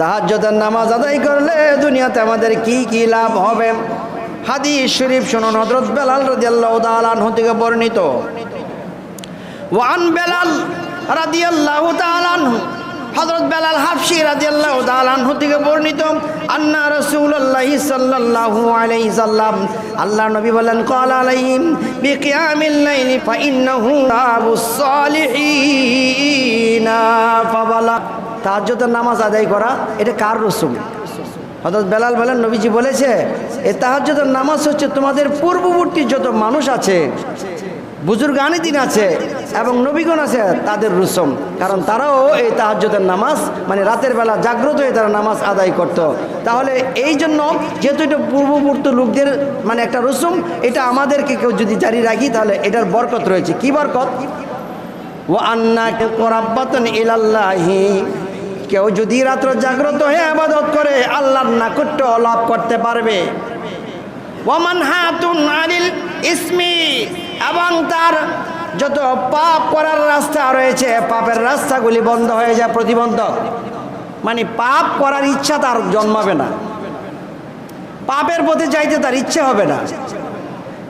তাহাজ্জুদের নামাজ আদায় করলে দুনিয়াতে আমাদের কি কি লাভ হবে? হাদিস শরীফ শুনুন, হযরত বেলাল রাদিয়াল্লাহু তাআলা আনহু থেকে বর্ণিত। ওয়ান বেলাল রাদিয়াল্লাহু তাআলা আনহু, হযরত বেলাল হাফসি রাদিয়াল্লাহু তাআলা আনহু থেকে বর্ণিত, আন্না রাসূলুল্লাহ সাল্লাল্লাহু আলাইহি সাল্লাম আল্লাহ নবী বলেন, ক্বাল আলাইহিম বিকিয়ামিল লাইলি ফা ইন্নাহু আবুস সালিহিন ফাবালা তাহাজ্জুদের নামাজ আদায় করা, এটা কার রসুম হযরত বেলাল বলেন, নবীজি বলেছে এই তাহাজ্জুদের নামাজ হচ্ছে তোমাদের পূর্ববর্তী যত মানুষ আছে বুজুর্গানি দিন আছে, এবং নবীগণ আছে তাদের রুসম। কারণ তারাও এই তাহাজ্জুদের নামাজ মানে রাতের বেলা জাগ্রত হয়ে তারা নামাজ আদায় করত। তাহলে এই জন্য যেহেতু এটা পূর্ববর্তী লোকদের মানে একটা রুসুম, এটা আমাদেরকে কেউ যদি জারি রাখি, তাহলে এটার বরকত রয়েছে। কি বরকত? ও আন্না কোরাব্বাতন ইলাল্লাহি কেউ যদি রাত্র জাগ্রত হয়ে আবাদত করে, আল্লাহর নাকুট্য লাভ করতে পারবে। ওমান হাতুন আনিল ইসমি, এবং তার যত পাপ করার রাস্তা রয়েছে, পাপের রাস্তাগুলি বন্ধ হয়ে যায় প্রতিবন্ধক। মানে পাপ করার ইচ্ছা তার জন্মাবে না। পাপের পথে যাইতে তার ইচ্ছে হবে না।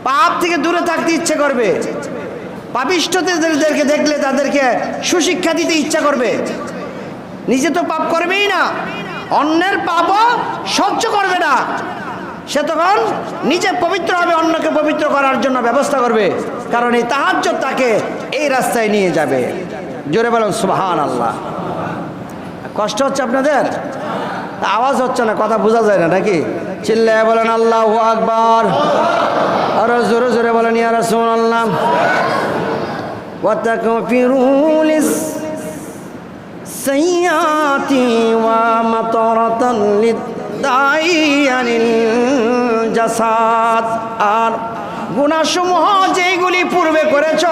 পাপ থেকে দূরে থাকতে ইচ্ছে করবে। পাপিষ্ঠদেরকে দেখলে তাদেরকে সুশিক্ষা দিতে ইচ্ছা করবে। নিজে তো পাপ করবেই না। অন্যের পাপও সহ্য করবে না। সে তখন নিজে পবিত্র হবে, অন্যকে পবিত্র করার জন্য ব্যবস্থা করবে। কারণ এই তাহাজ্য তাকে এই রাস্তায় নিয়ে যাবে। জোরে বলেন সুবহান আল্লাহ কষ্ট হচ্ছে আপনাদের? আওয়াজ হচ্ছে না, কথা বোঝা যায় না নাকি? চিল্লায় বলেন, আল্লাহ আকবার। আরও জোরে জোরে বলেন, ইয়া রাসূলুল্লাহ। ওয়া তাকফিরুল السيئات ومطرة للداعي জাসাদ আর গুণাসমূহ যেগুলি পূর্বে করেছ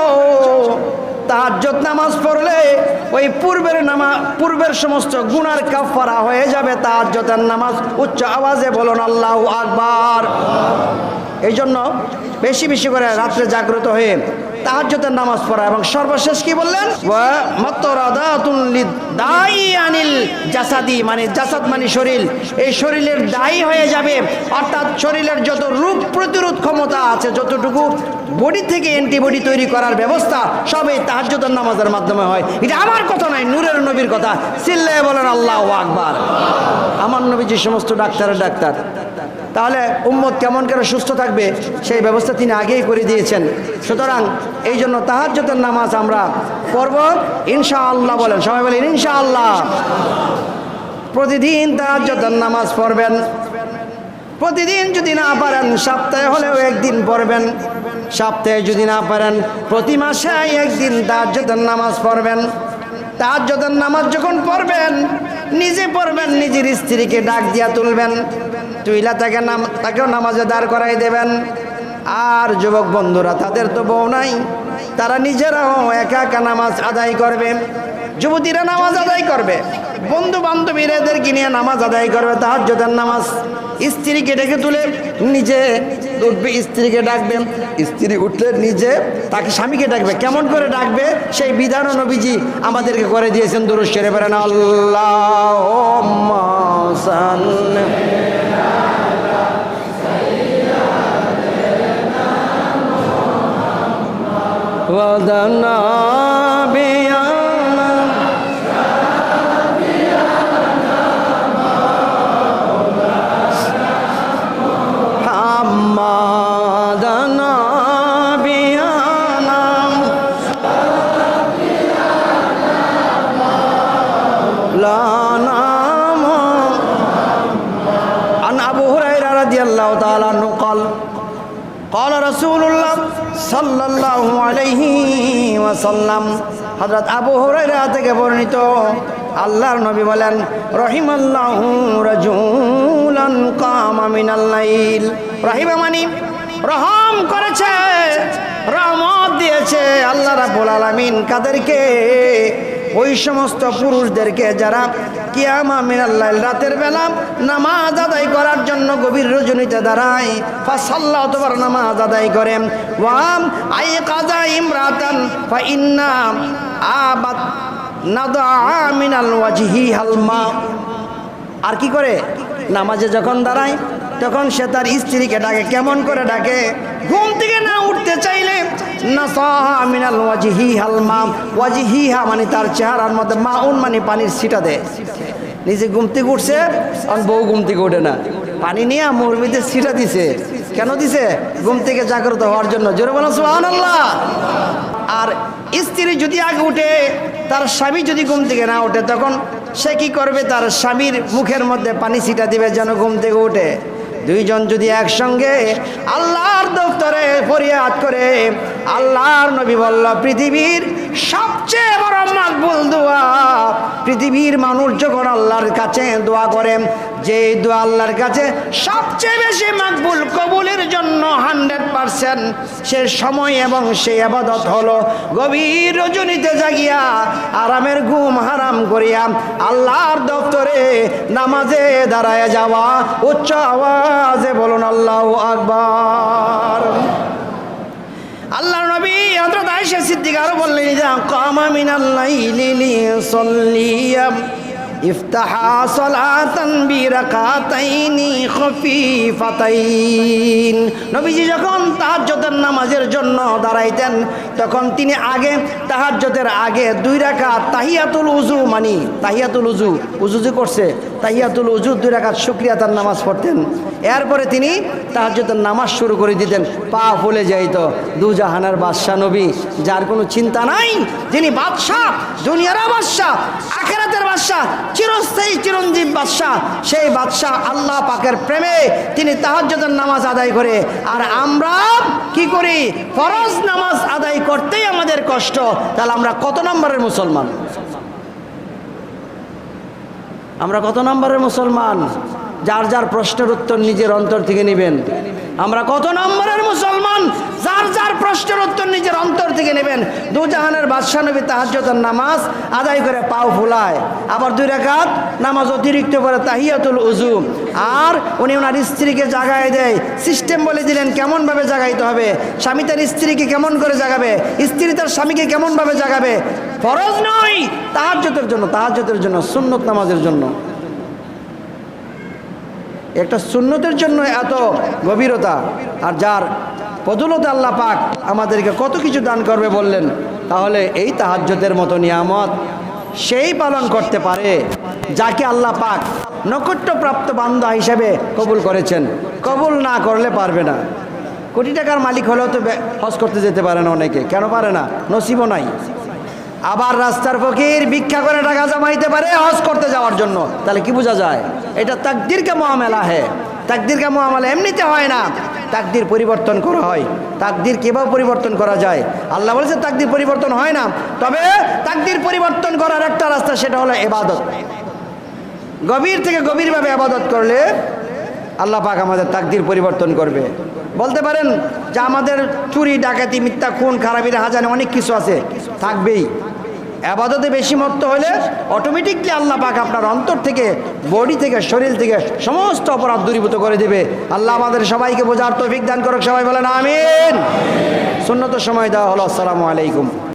তাহাজ্জত নামাজ পড়লে ওই পূর্বের নামা পূর্বের সমস্ত গুনার কাফারা হয়ে যাবে তাহাজ্জতের নামাজ উচ্চ আওয়াজে বলুন আল্লাহ আকবার এই জন্য বেশি বেশি করে রাত্রে জাগ্রত হয়ে তাহাজ্জতের নামাজ পড়া এবং সর্বশেষ কি বললেন? আনিল জাসাদি মানে জাসাদ মানে শরীর। এই শরীরের দায়ী হয়ে যাবে। অর্থাৎ শরীরের যত রোগ প্রতিরোধ ক্ষমতা আছে, যতটুকু বডি থেকে অ্যান্টিবডি তৈরি করার ব্যবস্থা, সবই তাহাজ্জতের নামাজের মাধ্যমে হয়। এটা আমার কথা নয়, নূরের নবীর কথা। চিল্লায় বলেন আল্লাহ আকবার। আমার নবী যে সমস্ত ডাক্তারের ডাক্তার তাহলে উম্মত কেমন করে সুস্থ থাকবে, সেই ব্যবস্থা তিনি আগেই করে দিয়েছেন। সুতরাং এই জন্য তাহাজ্জতের নামাজ আমরা পড়ব। ইনশাআল্লাহ বলেন, সবাই বলেন, ইনশাআল্লাহ। প্রতিদিন তাহাজ্জতের নামাজ পড়বেন। প্রতিদিন যদি না পারেন, সপ্তাহে হলেও একদিন পড়বেন। সপ্তাহে যদি না পারেন, প্রতি মাসে একদিন তাহাজ্জতের নামাজ পড়বেন। তাহাজ্জতের নামাজ যখন পড়বেন, নিজে পড়বেন নিজের স্ত্রীকে ডাক দিয়া তুলবেন। তুইলা তাকে নাম তাকেও নামাজে দাঁড় করাই দেবেন। আর যুবক বন্ধুরা, তাদের তো বউ নাই। তারা নিজেরাও একা একা নামাজ আদায় করবে। যুবতীরা নামাজ আদায় করবে। বন্ধু বান্ধবীরা এদেরকে নিয়ে নামাজ আদায় করবে তাহার নামাজ। স্ত্রীকে ডেকে তুলে নিজে উঠবে স্ত্রীকে ডাকবেন। স্ত্রী উঠলে নিজে তাকে স্বামীকে ডাকবে। কেমন করে ডাকবে? সেই বিধানও নবীজি আমাদেরকে করে দিয়েছেন দুরুশ্বরে বেড়ান আল্লাহ वदना قال قال رسول الله صلى الله عليه وسلم হযরত আবু হুরায়রা থেকে বর্ণিত আল্লাহর নবী বলেন রহিমাল্লাহু রাজুলান কামা মিনাল লাইল রহিমা মানি রহম করেছে রহমত দিয়েছে আল্লাহ রাব্বুল আলামিন কাদেরকে ওই সমস্ত পুরুষদেরকে যারা কিয়ামা মিনাল্লাহ রাতের বেলা নামাজ আদায় করার জন্য গভীর রজনীতে দাঁড়ায় ফাসাল্লাহ তোমার নামাজ আদায় করেন ওয়াম আই কাজা ইমরাতান, ফা ইন্না আবাদ নাদা মিনাল ওয়াজহি হালমা আর কি করে? নামাজে যখন দাঁড়ায় তখন সে তার স্ত্রীকে ডাকে, কেমন করে ডাকে? ঘুম থেকে না উঠতে চাইলে মিনাল ওয়াজিহি হালমাম ওয়াজিহিহা মানে তার চেহারার মধ্যে মাউন মানে পানির ছিটা দেয়। নিজে ঘুম থেকে উঠছে, আর বউ ঘুম থেকে ওঠে না। পানি নিয়ে মুরবিতে ছিটা দিছে। কেন দিছে? ঘুম থেকে জাগ্রত হওয়ার জন্য। জোরে বলো, সুবহানাল্লাহ। আর স্ত্রী যদি আগে উঠে, তার স্বামী যদি ঘুম থেকে না ওঠে তখন সে কি করবে? তার স্বামীর মুখের মধ্যে পানি ছিটা দিবে যেন ঘুম থেকে উঠে। দুইজন যদি একসঙ্গে আল্লাহর দপ্তরে ফরিয়াদ করে, আল্লাহর নবী বলল, পৃথিবীর সবচেয়ে বড় মাকবুল দোয়া, পৃথিবীর মানুষ যখন আল্লাহর কাছে দোয়া করে যে দোয়া আল্লাহর কাছে সবচেয়ে বেশি মাকবুল কবুলের জন্য হান্ড্রেড পারসেন্ট। সে সময় এবং সে আবাদত হলো গভীর রজনীতে জাগিয়া আরামের ঘুম হারাম করিয়া আল্লাহর দপ্তরে নামাজে দাঁড়ায় যাওয়া, উচ্চ আওয়াজে বলুন, আল্লাহ আকবার। আল্লাহ নবী হযরত আয়েশা সিদ্দিকা বললেন ইদা কামা মিনাল লাইলি ইফতাহা সালাতান বিরাকাতাইনি খফিফাতাইন। নবীজি যখন তাহাজ্জুদের নামাজের জন্য দাঁড়াইতেন তখন তিনি আগে তাহাজ্জুদের আগে দুই রাকাত তাহিয়াতুল উজু মানি, তাহিয়াতুল উজু উজু যে করছে, তাহিয়াতুল উজু দুই রাকাত শুক্রিয়া তার নামাজ পড়তেন। এরপরে তিনি তাহাজ্জুদের নামাজ শুরু করে দিতেন। পা ফুলে যাইত। দুজাহানের বাদশাহ নবী, যার কোনো চিন্তা নাই, যিনি বাদশাহ, দুনিয়ার বাদশাহ, আখেরাতের বাদশাহ, চিরস্থায়ী চিরঞ্জীব বাদশাহ, সেই বাদশাহ আল্লাহ পাকের প্রেমে তিনি তাহাজ্জুদের নামাজ আদায় করে। আর আমরা কি করি? ফরজ নামাজ আদায় করতেই আমাদের কষ্ট তাহলে আমরা কত নম্বরের মুসলমান? আমরা কত নম্বরের মুসলমান? যার যার প্রশ্নের উত্তর নিজের অন্তর থেকে নেবেন। আমরা কত নম্বরের মুসলমান? যার যার প্রশ্নের উত্তর নিজের অন্তর থেকে নেবেন। দুজাহানের বাদশাহ নবী তাহাজ্জতের নামাজ আদায় করে পাও ফুলায়। আবার দুই রেখাত নামাজ অতিরিক্ত করে তাহিয়াতুল উজু আর উনি ওনার স্ত্রীকে জাগায় দেয়। সিস্টেম বলে দিলেন, কেমনভাবে জাগাইতে হবে? স্বামী তার স্ত্রীকে কেমন করে জাগাবে? স্ত্রী তার স্বামীকে কেমনভাবে জাগাবে? ফরজ নয় তাহাজ্জতের জন্য তাহাজ্জতের জন্য, সুন্নত নামাজের জন্য। একটা সুন্নতের জন্য এত গভীরতা আর যার পদুলতা আল্লাহ পাক আমাদেরকে কত কিছু দান করবে বললেন, তাহলে এই তাহাজ্যতের মতো নিয়ামত সেই পালন করতে পারে যাকে আল্লাহ পাক নৈকট্যপ্রাপ্ত বান্দা হিসেবে কবুল করেছেন। কবুল না করলে পারবে না। কোটি টাকার মালিক হলেও তো হজ করতে যেতে পারে না অনেকে। কেন পারে না? নসিবও নাই। আবার রাস্তার ফকির ভিক্ষা করে টাকা জমাইতে পারে হজ করতে যাওয়ার জন্য। তাহলে কি বোঝা যায়? এটা তাকদির কা মহামেলা হে। তাকদির কা মহামেলা এমনিতে হয় না। তাকদির পরিবর্তন করা হয়। তাকদির কীভাবে পরিবর্তন করা যায়? আল্লাহ বলেছে তাকদির পরিবর্তন হয় না। তবে তাকদির পরিবর্তন করার একটা রাস্তা সেটা হলো এবাদত। গভীর থেকে গভীরভাবে আবাদত করলে আল্লাহ পাক আমাদের তাকদির পরিবর্তন করবে। বলতে পারেন যে আমাদের চুরি, ডাকাতি, মিথ্যা, খুন খারাপি হাজানে অনেক কিছু আছে, থাকবেই। আবাদতে বেশি মত্ত হলে অটোমেটিকলি আল্লাহ পাক আপনার অন্তর থেকে বডি থেকে, শরীর থেকে সমস্ত অপরাধ দূরীভূত করে দেবে। আল্লাহ আমাদের সবাইকে বোঝার তৌফিক দান করুক, সবাই বলেন আমিন। সুন্নত সময় দেওয়া হলো, আসসালামু আলাইকুম।